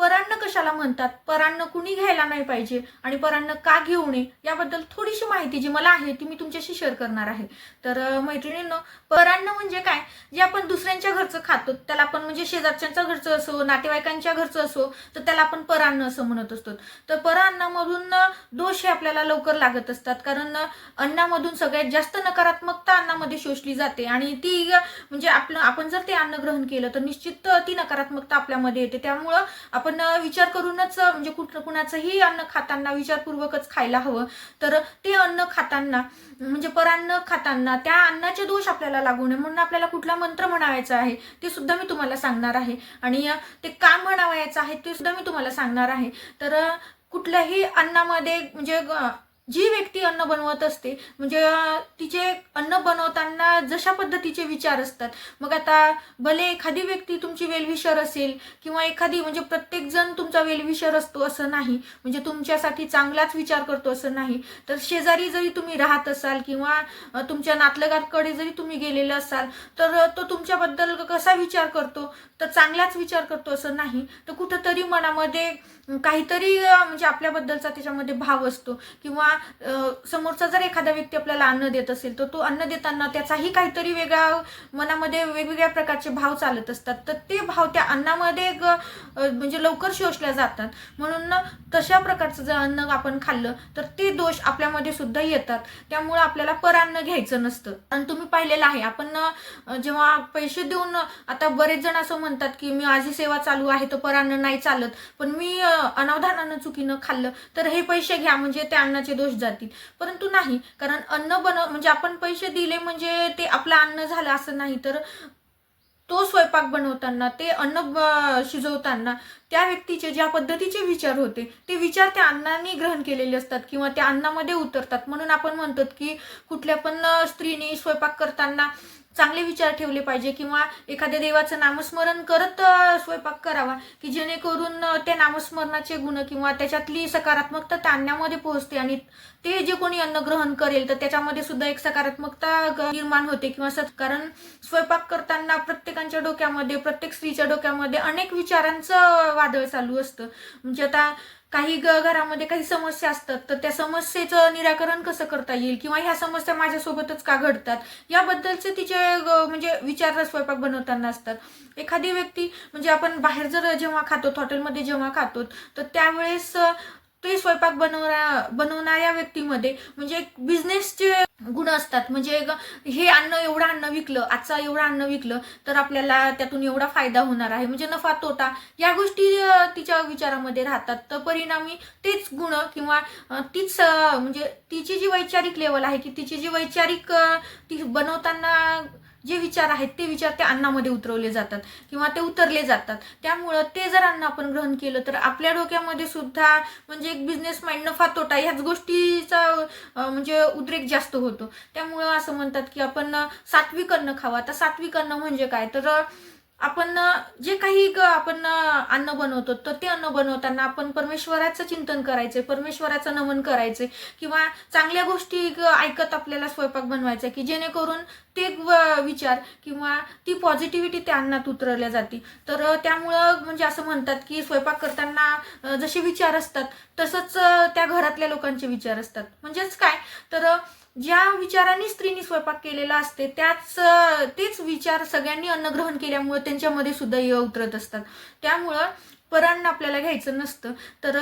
परान्न कशाला म्हणतात? परान्न कुणी घ्यायला नाही पाहिजे? आणि परान्न का घेऊ नये? याबद्दल थोडीशी माहिती जी मला आहे ती मी तुमच्याशी शेअर करणार आहे. तर अं, मैत्रिणींनो परान्न म्हणजे काय? जे आपण दुसऱ्यांच्या घरचं खातो त्याला आपण म्हणजे शेजारच्यांच्या घरचं असो नातेवाईकांच्या घरचं असो तर त्याला आपण परान्न असं म्हणत असतो. तर परान्नामधून दोष हे आपल्याला लवकर लागत असतात. कारण अन्नामधून सगळ्यात जास्त नकारात्मकता अन्नामध्ये शोषली जाते. आणि ती म्हणजे आपलं आपण जर ते अन्न ग्रहण केलं तर निश्चित ती नकारात्मकता आपल्यामध्ये येते. त्यामुळं आपण आपण विचार करूनच म्हणजे कुठ कुणाचंही अन्न खाताना विचारपूर्वकच खायला हवं. तर ते अन्न खाताना म्हणजे परान्न खाताना त्या अन्नाचे दोष आपल्याला लागू नये. म्हणून आपल्याला कुठला मंत्र म्हणावायचा आहे ते सुद्धा मी तुम्हाला सांगणार आहे. आणि ते का म्हणावायचं आहे ते सुद्धा मी तुम्हाला सांगणार आहे. तर कुठल्याही अन्नामध्ये म्हणजे जी व्यक्ती अन्न बनवत असते म्हणजे तिचे अन्न बनवताना जशा पद्धतीचे विचार असतात. मग आता भले एखादी व्यक्ती तुमची वेलविशर असेल किंवा एखादी म्हणजे प्रत्येक जण तुमचा वेलविशर असतो असं नाही म्हणजे तुमच्यासाठी चांगलाच विचार करतो असं नाही. तर शेजारी जरी तुम्ही राहत असाल किंवा तुमच्या नातलगातकडे जरी तुम्ही गेलेले असाल तर तो तुमच्याबद्दल कसा विचार करतो? तर चांगलाच विचार करतो असं नाही. तर कुठंतरी मनामध्ये काहीतरी म्हणजे आपल्याबद्दलचा त्याच्यामध्ये भाव असतो. किंवा समोरचा जर एखादा व्यक्ती आपल्याला अन्न देत असेल तर तो अन्न देताना त्याचाही काहीतरी वेगळा मनामध्ये वेगवेगळ्या प्रकारचे भाव चालत असतात. तर ते भाव त्या अन्नामध्ये ग- म्हणजे लवकर शोषल्या जातात. म्हणून ना तशा प्रकारचं जर अन्न आपण खाल्लं तर ते दोष आपल्यामध्ये सुद्धा येतात. त्यामुळे आपल्याला परान्न घ्यायचं नसतं. आणि तुम्ही पाहिलेलं आहे आपण जेव्हा पैसे देऊन आता बरेच जण असं म्हणतात की मी माझी सेवा चालू आहे तर परान्न नाही चालत. पण मी अनावधानानं चुकीनं खाल्लं तर हे पैसे घ्या म्हणजे त्या अन्नाचे दोष जातील. परंतु नाही कारण अन्न बनव म्हणजे आपण पैसे दिले म्हणजे ते आपलं अन्न झालं असं नाही तर तो स्वयंपाक बनवताना ते अन्न शिजवताना त्या व्यक्तीचे ज्या पद्धतीचे विचार होते ते विचार त्या अन्नाने ग्रहण केलेले असतात किंवा त्या अन्नामध्ये उतरतात. म्हणून आपण म्हणतो की कुठल्या पण स्त्रीने स्वयंपाक करताना चांगले विचार ठेवले पाहिजे किंवा एखाद्या देवाचं नामस्मरण करत स्वयंपाक करावा की जेणेकरून त्या नामस्मरणाचे गुण किंवा त्याच्यातली सकारात्मकता त्या अन्नामध्ये पोहोचते आणि ते जे कोणी अन्न ग्रहण करेल तर त्याच्यामध्ये सुद्धा एक सकारात्मकता ग- निर्माण होते किंवा सत कारण स्वयंपाक करताना प्रत्येकाच्या डोक्यामध्ये प्रत्येक स्त्रीच्या डोक्यामध्ये अनेक विचारांचं वादळ चालू असतं. म्हणजे आता काही ग- घरामध्ये काही समस्या असतात तर त्या समस्येचं निराकरण कसं करता येईल? किंवा ह्या समस्या माझ्यासोबतच का घडतात? याबद्दलचे तिचे म्हणजे विचार स्वयंपाक बनवताना असतात. एखादी व्यक्ती म्हणजे आपण बाहेर जर जेव्हा खातो हॉटेलमध्ये जेव्हा खातो तर त्यावेळेस ते स्वयंपाक बनवण्या बनवणाऱ्या व्यक्तीमध्ये म्हणजे एक बिझनेसचे गुण असतात. म्हणजे ग- हे अन्न एवढं अन्न विकलं आजचा एवढं अन्न विकलं तर आपल्याला त्यातून एवढा फायदा होणार आहे. म्हणजे नफा तोटा या गोष्टी तिच्या विचारामध्ये राहतात. तर परिणामी तेच गुण किंवा तीच म्हणजे तिची जी वैचारिक लेवल आहे की तिची जी वैचारिक ती बनवताना जे विचार आहेत ते विचार त्या अन्नामध्ये उतरवले जातात किंवा ते उतरले जातात. त्यामुळं ते जर अन्न आपण ग्रहण केलं तर आपल्या डोक्यामध्ये सुद्धा म्हणजे एक बिझनेस माइंड नफा तोटा ह्याच गोष्टीचा म्हणजे उद्रेक जास्त होतो. त्यामुळं असं म्हणतात की आपण सात्विक अन्न खावं. आता सात्विक अन्न म्हणजे काय? तर आपण जे काही आपण अन्न बनवतो तर ते अन्न बनवताना आपण परमेश्वराचं चिंतन करायचे परमेश्वराचं नमन करायचे किंवा चांगल्या गोष्टी ऐकत आपल्याला स्वयंपाक बनवायचा की जेणेकरून ते विचार किंवा ती पॉझिटिव्हिटी त्या अन्नात उतरवल्या जाते. तर त्यामुळं म्हणजे असं म्हणतात की स्वयंपाक करताना जसे विचार असतात तसंच त्या घरातल्या लोकांचे विचार असतात. म्हणजेच काय? तर ज्या विचारांनी स्त्रीने स्वयंपाक केलेला असते त्याच तेच विचार सगळ्यांनी अन्न ग्रहण केल्यामुळे त्यांच्यामध्ये सुद्धा य उतरत असतात. त्यामुळं परान्न आपल्याला घ्यायचं नसतं. तर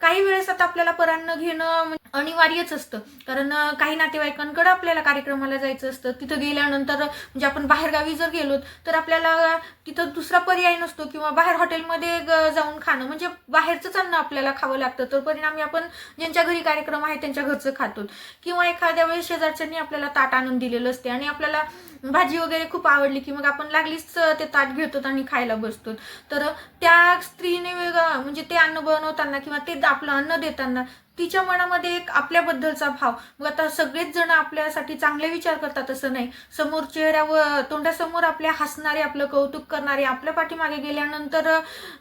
काही वेळेस आता आपल्याला परान्न घेणं अनिवार्यच असतं. कारण काही नातेवाईकांकडे आपल्याला कार्यक्रमाला जायचं असतं. तिथं गेल्यानंतर म्हणजे आपण बाहेरगावी जर गेलो तर आपल्याला तिथं दुसरा पर्याय नसतो किंवा बाहेर हॉटेलमध्ये ग- जाऊन खाणं. म्हणजे बाहेरचंच अन्न आपल्याला खावं लागतं. तर परिणामी आपण ज्यांच्या घरी कार्यक्रम आहे त्यांच्या घरचं खातो. किंवा एखाद्या वेळेस शेजारच्यांनी आपल्याला ताट आणून दिलेलं असते आणि आपल्याला भाजी वगैरे खूप आवडली की मग आपण लागलीच ते ताट घेतो आणि खायला बसतो तर त्या स्त्रीने वेगळं म्हणजे ते अन्न बनवताना किंवा ते आपलं अन्न देताना तिच्या मनामध्ये एक आपल्याबद्दलचा भाव. मग आता सगळेच जण आपल्यासाठी चांगले विचार करतात असं नाही. समोर चेहऱ्यावर तोंडासमोर आपल्या हसणारे आपलं कौतुक करणारे आपल्या पाठीमागे गेल्यानंतर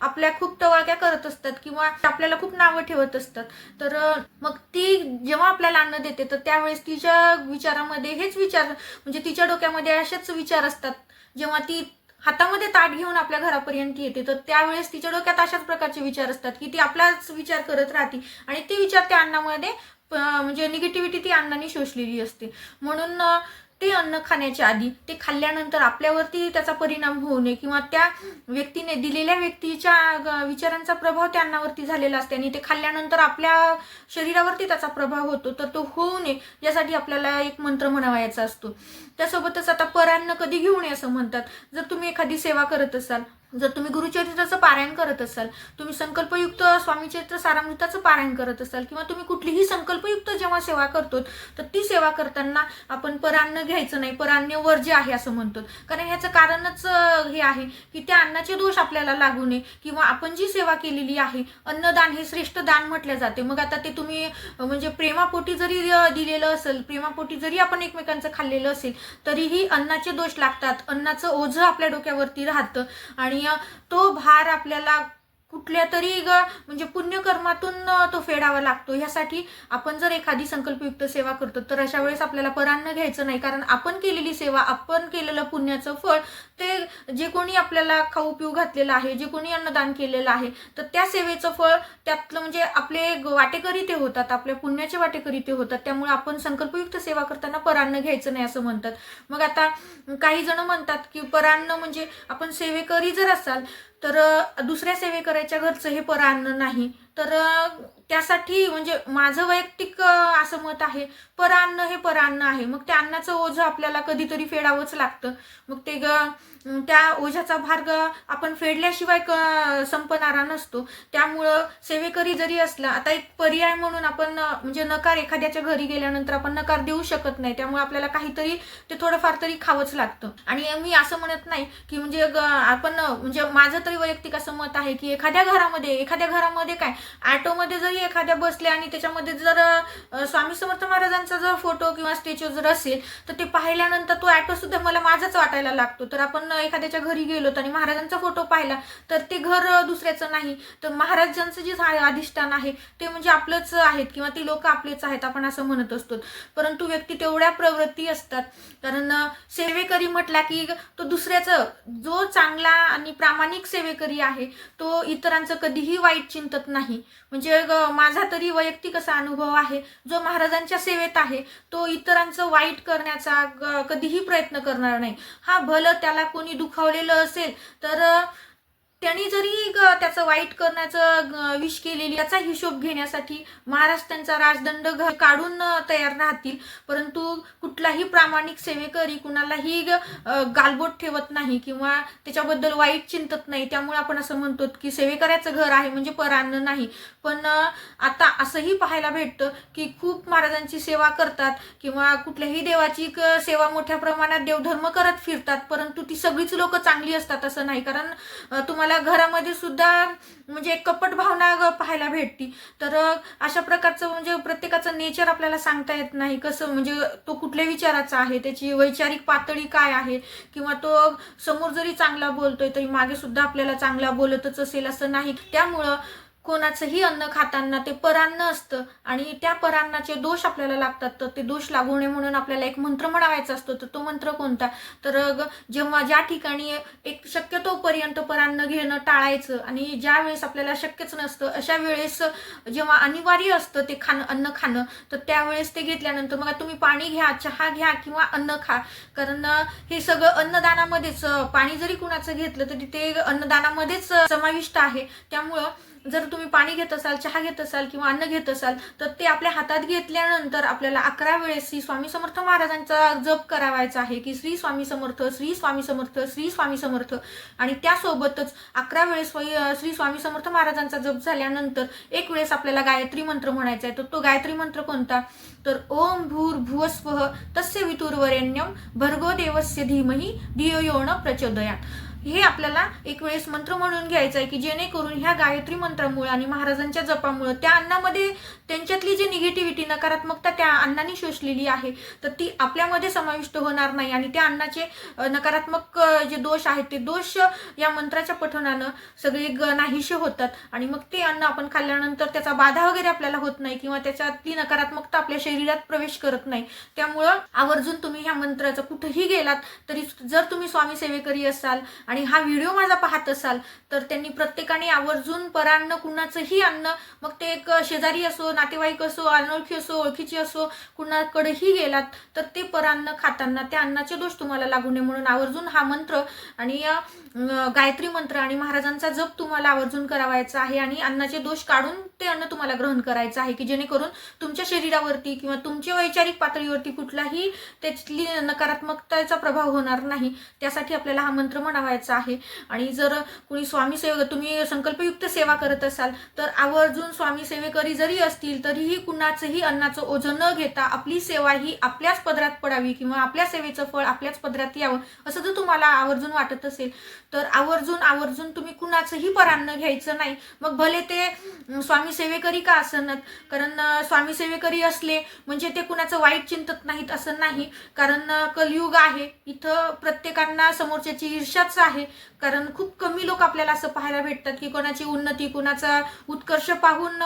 आपल्या खूप टवाळक्या करत असतात किंवा आपल्याला खूप नावं ठेवत असतात. तर मग ती जेव्हा आपल्याला अन्न देते तर त्यावेळेस तिच्या विचारामध्ये हेच विचार म्हणजे तिच्या डोक्यामध्ये असेच विचार असतात. जेव्हा ती हातामध्ये ताट घेऊन आपल्या घरापर्यंत येते तर त्यावेळेस तिच्या डोक्यात अशाच प्रकारचे विचार असतात की ती आपलाच विचार करत राहते आणि ते विचार त्या अन्नामध्ये म्हणजे निगेटिव्हिटी ती अन्नाने शोषलेली असते. म्हणून ते अन्न खाण्याच्या आधी ते खाल्ल्यानंतर आपल्यावरती त्याचा परिणाम होऊ नये किंवा त्या व्यक्तीने दिलेल्या व्यक्तीच्या विचारांचा प्रभाव त्या अन्नावरती झालेला असते आणि ते खाल्ल्यानंतर आपल्या शरीरावरती त्याचा प्रभाव होतो तर तो होऊ नये यासाठी आपल्याला एक मंत्र म्हणावायचा असतो. त्यासोबतच आता परान्न कधी घेऊ नये असं म्हणतात. जर तुम्ही एखादी सेवा करत असाल जर तुम्ही गुरुचरित्राचं पारायण करत असाल तुम्ही संकल्पयुक्त स्वामीचरित्र सारामृताचं पारायण करत असाल किंवा तुम्ही कुठलीही संकल्पयुक्त जेव्हा सेवा करतो तर ती सेवा करताना आपण परान्न घ्यायचं नाही परान्य वर्ज्य आहे असं म्हणतो. कारण ह्याचं कारणच हे आहे की त्या अन्नाचे दोष आपल्याला लागू नये किंवा आपण जी सेवा केलेली आहे अन्नदान हे श्रेष्ठ दान म्हटलं जाते. मग आता ते तुम्ही म्हणजे प्रेमापोटी जरी दिलेलं असेल प्रेमापोटी जरी आपण एकमेकांचं खाल्लेलं असेल तरीही अन्नाचे दोष लागतात. अन्नाचं ओझं आपल्या डोक्यावरती राहतं आणि तो भार आपल्याला कुठल्या तरी ग म्हणजे पुण्यकर्मातून तो फेडावा लागतो. ह्यासाठी आपण जर एखादी संकल्पयुक्त सेवा करतो तर अशा वेळेस आपल्याला परान्न घ्यायचं नाही. कारण आपण केलेली सेवा आपण केलेलं पुण्याचं फळ ते जे कोणी आपल्याला खाऊ पिऊ घातलेलं आहे जे कोणी अन्नदान केलेलं आहे तर त्या सेवेचं फळ त्यातलं म्हणजे आपले वाटेकरी ते होतात आपल्या पुण्याचे वाटेकरी ते होतात. त्यामुळे आपण संकल्पयुक्त सेवा करताना परान्न घ्यायचं नाही असं म्हणतात. मग आता काही जण म्हणतात की परान्न म्हणजे आपण सेवेकरी जर असाल तर दुसऱ्या सेवेकऱ्याच्या घरचं हे परान्न नाही. तर त्यासाठी म्हणजे माझं वैयक्तिक असं मत आहे परान्न हे परान्न आहे. मग त्या अन्नाचं ओझं आपल्याला कधीतरी फेडावंच लागतं. मग ते ग त्या ओझ्याचा भार ग आपण फेडल्याशिवाय क संपणारा नसतो. त्यामुळं सेवेकरी जरी असला आता एक पर्याय म्हणून आपण म्हणजे नकार एखाद्याच्या घरी गेल्यानंतर आपण नकार देऊ शकत नाही. त्यामुळे आपल्याला काहीतरी ते थोडंफार तरी खावंच लागतं. आणि मी असं म्हणत नाही की म्हणजे आपण म्हणजे माझं तरी वैयक्तिक असं मत आहे की एखाद्या घरामध्ये एखाद्या घरामध्ये काय ऑटोमध्ये जरी एखाद्या बसले आणि त्याच्यामध्ये जर स्वामी समर्थ महाराजांचा जर फोटो किंवा स्टॅच्यू जर असेल तर ते पाहिल्यानंतर तो ऑटो सुद्धा मला माझाच वाटायला लागतो. तर आपण एखाद्याच्या घरी गेलो आणि महाराजांचा फोटो पाहिला तर ते घर दुसऱ्याचं नाही. तर महाराजांचं जे झा- अधिष्ठान आहे ते म्हणजे आपलंच आहेत किंवा ते लोक आपलेच आहेत आपण असं म्हणत असतो. परंतु व्यक्ती तेवढ्या प्रवृत्ती असतात. कारण सेवेकरी म्हटला की तो दुसऱ्याचं जो चांगला आणि प्रामाणिक सेवेकरी आहे तो इतरांचं कधीही वाईट चिंतत नाही. म्हणजे माझा तरी वैयक्तिक असा अनुभव आहे जो महाराजांच्या सेवेत आहे तो इतरांचं वाईट करण्याचा कधीही प्रयत्न करणार नाही. हा भलं त्याला कोणी दुखावलेलं असेल तर त्यांनी जरी ग- त्याचं वाईट करण्याचं ग- विष केलेली याचा हिशोब घेण्यासाठी महाराष्ट्रांचा त्यांचा राजदंड घ- काढून तयार राहतील. परंतु कुठलाही प्रामाणिक सेवेकरी कुणालाही ग- गालबोट ठेवत नाही किंवा त्याच्याबद्दल वाईट चिंतत नाही. त्यामुळे आपण असं म्हणतो की सेवेकऱ्याचं घर आहे म्हणजे परान्न नाही. पण आता असंही पाहायला भेटतं की खूप महाराजांची सेवा करतात किंवा कुठल्याही देवाची क- सेवा मोठ्या प्रमाणात देवधर्म करत फिरतात. परंतु ती सगळीच लोक चांगली असतात असं नाही. कारण तुम्हाला तुम्हाला घरामध्ये सुद्धा म्हणजे कपट भावना पाहायला भेटती. तर अशा प्रकारचं म्हणजे प्रत्येकाचं नेचर आपल्याला सांगता येत नाही. कसं म्हणजे तो कुठल्या विचाराचा आहे? त्याची वैचारिक पातळी काय आहे? किंवा तो समोर जरी चांगला बोलतोय तरी मागे सुद्धा आपल्याला चांगला बोलतच असेल असं नाही. त्यामुळं कोणाचंही अन्न खाताना ते परान्न असतं आणि त्या परान्नाचे दोष आपल्याला लागतात. तर ते दोष लागू नये म्हणून आपल्याला एक मंत्र म्हणावायचा असतो. तर तो मंत्र कोणता? तर जेव्हा ज्या ठिकाणी एक शक्यतोपर्यंत परान्न घेणं टाळायचं आणि ज्या वेळेस आपल्याला शक्यच नसतं अशा वेळेस जेव्हा अनिवार्य असतं ते खाणं अन्न खाणं तर त्यावेळेस ते घेतल्यानंतर मग तुम्ही पाणी घ्या चहा घ्या किंवा अन्न खा. कारण हे सगळं अन्नदानामध्येच पाणी जरी कुणाचं घेतलं तरी ते अन्नदानामध्येच समाविष्ट आहे. त्यामुळं जर तुम्ही पाणी घेत असाल चहा घेत असाल किंवा अन्न घेत असाल तर ते आपल्या हातात घेतल्यानंतर आपल्याला अकरा वेळेस श्री स्वामी समर्थ महाराजांचा जप करावायचा आहे की श्री स्वामी समर्थ श्री स्वामी समर्थ श्री स्वामी समर्थ. आणि त्यासोबतच अकरा वेळेस श्री स्वामी समर्थ महाराजांचा जप झाल्यानंतर एक वेळेस आपल्याला गायत्री मंत्र म्हणायचा आहे. तर तो गायत्री मंत्र कोणता? तर ओम भूर भुवस्व तस्य वितुर्वरेण्यम भर्गो देवस्य धीमही धियो यो न प्रचोदयात. हे आपल्याला एक वेळेस मंत्र म्हणून घ्यायचं आहे की जेणेकरून ह्या गायत्री मंत्रामुळे आणि महाराजांच्या जपामुळे त्या अन्नामध्ये त्यांच्यातली जी निगेटिव्हिटी नकारात्मकता त्या अन्नाने शोषलेली आहे तर ती आपल्यामध्ये समाविष्ट होणार नाही आणि त्या अन्नाचे नकारात्मक जे दोष आहेत ते दोष या मंत्राच्या पठणानं सगळे ग नाहीशे होतात. आणि मग ते अन्न आपण खाल्ल्यानंतर त्याचा बाधा वगैरे आपल्याला होत नाही किंवा त्याच्यातली नकारात्मकता आपल्या शरीरात प्रवेश करत नाही. त्यामुळं आवर्जून तुम्ही ह्या मंत्राचं कुठेही गेलात तरी जर तुम्ही स्वामी सेवेकरी असाल आणि हा व्हिडिओ माझा पाहत असाल तर त्यांनी प्रत्येकाने आवर्जून परान्न कुणाचंही अन्न मग ते एक शेजारी असो नातेवाईक असो अनोळखी असो ओळखीची असो कुणाकडेही गेलात तर ते परान्न खाताना त्या अन्नाचे दोष तुम्हाला लागू नये म्हणून आवर्जून हा मंत्र आणि गायत्री मंत्र आणि महाराजांचा जप तुम्हाला आवर्जून करावायचा आहे आणि अन्नाचे दोष काढून ते अन्न तुम्हाला ग्रहण करायचं आहे की जेणेकरून तुमच्या शरीरावरती किंवा तुमच्या वैचारिक पातळीवरती कुठलाही त्यातली नकारात्मकतेचा प्रभाव होणार नाही. त्यासाठी आपल्याला हा मंत्र म्हणावायचा आहे. आणि जर कुणी स्वामी सेवक तुम्ही संकल्पयुक्त सेवा करत असाल तर आवर्जून स्वामी सेवेकरी जरी असतील तरीही कुणाचंही अन्नाचं ओझं न घेता आपली सेवा ही आपल्याच पदरात पडावी किंवा आपल्या सेवेचं फळ आपल्याच पदरात यावं असं जर तुम्हाला आवर्जून वाटत असेल तर आवर्जून आवर्जून तुम्ही कुणाचंही परान्न घ्यायचं नाही. मग भले ते स्वामी सेवेकरी का असणार कारण स्वामी सेवेकरी असले म्हणजे ते कुणाचं वाईट चिंतत नाहीत असं नाही. कारण कलयुग आहे. इथं प्रत्येकांना समोरच्याची ईर्ष्याच आहे. कारण खूप कमी लोक आपल्याला असं पाहायला भेटतात की कोणाची उन्नती कोणाचा उत्कर्ष पाहून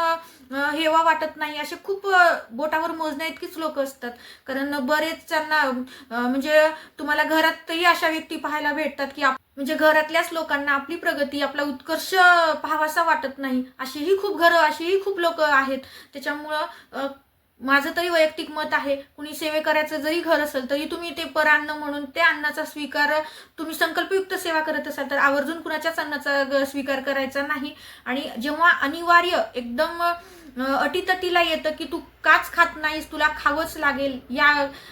हेवा वाटत नाही. असे खूप बोटावर मोजण्या इतकीच लोक असतात. कारण बरेच त्यांना म्हणजे तुम्हाला घरातही अशा व्यक्ती पाहायला भेटतात की आप- म्हणजे घरातल्याच लोकांना आपली प्रगती आपला उत्कर्ष पाहावासा वाटत नाही. अशीही खूप घरं अशीही खूप लोक आहेत. त्याच्यामुळं माझं तरी वैयक्तिक मत आहे कुणी करायचं जरी घर असेल तरी तुम्ही ते पर अन्न म्हणून त्या अन्नाचा स्वीकार तुम्ही संकल्पयुक्त सेवा करत असाल तर आवर्जून कुणाच्याच अन्नाचा ग- स्वीकार करायचा नाही. आणि जेव्हा अनिवार्य एकदम अटीतटीला येतं की तू काच खात नाहीस तुला खावंच लागेल या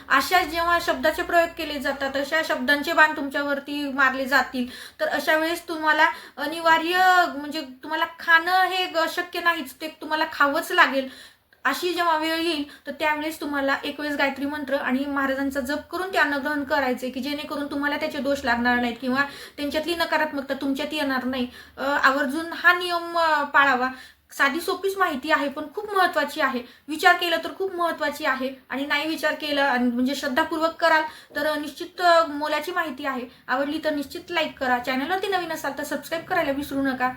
अशा जेव्हा शब्दाचे प्रयोग केले जातात अशा शब्दांचे बाण तुमच्यावरती मारले जातील तर अशा वेळेस तुम्हाला अनिवार्य म्हणजे तुम्हाला खाणं हे ग- शक्य नाहीच ते तुम्हाला खावंच लागेल. अशी जेव्हा वेळ येईल तर त्यावेळेस तुम्हाला एक वेळेस गायत्री मंत्र आणि महाराजांचा जप करून ते अन्न ग्रहण करायचे की जेणेकरून तुम्हाला त्याचे दोष लागणार नाहीत किंवा त्यांच्यातली नकारात्मकता तुमच्यात येणार नाही. आवर्जून हा नियम पाळावा. साधी सोपीच माहिती आहे पण खूप महत्वाची आहे. विचार केला तर खूप महत्वाची आहे आणि नाही विचार केला आणि म्हणजे श्रद्धापूर्वक कराल तर निश्चित मोलाची माहिती आहे. आवडली तर निश्चित लाईक करा. चॅनलवरती नवीन असाल तर सबस्क्राईब करायला विसरू नका.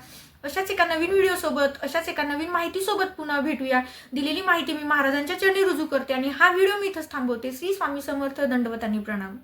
अशाच एका नवीन व्हिडिओसोबत अशाच एका नवीन माहितीसोबत पुन्हा भेटूया. दिलेली माहिती मी महाराजांच्या चरणी रुजू करते आणि हा व्हिडिओ मी इथंच थांबवते. श्री स्वामी समर्थ दंडवतांनी प्रणाम.